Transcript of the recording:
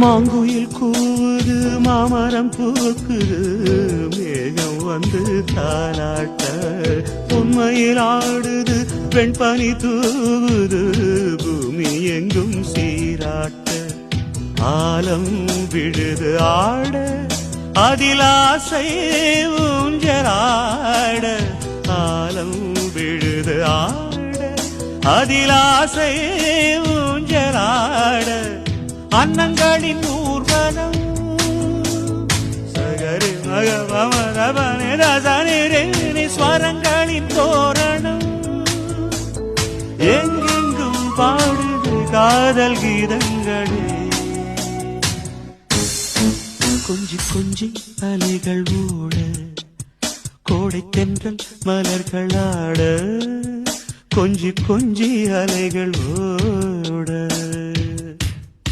மாங்குயில் கூவுது மாமரம் பூக்குது மேகம் வந்து தானாட்ட உண்மையில் ஆடுது பெண் பனி தூவுது பூமி எங்கும் சீராட்ட ஆலம் விழுது ஆட அதில் ஆசை ஊஞ்சலாட. ஆலம் விழுது ஆட அதில் ஆசை ஊஞ்சலாட அன்னங்களின் ஊர்வலம். சகரி மக ஸ்வரங்களின் தோரணம். எங்கெங்கும் பாடுது காதல் கீதங்களே. கொஞ்சி கொஞ்சி அலைகள் ஓட கோடை தென்றல் மலர்களாட கொஞ்சி கொஞ்சி அலைகள் ஓட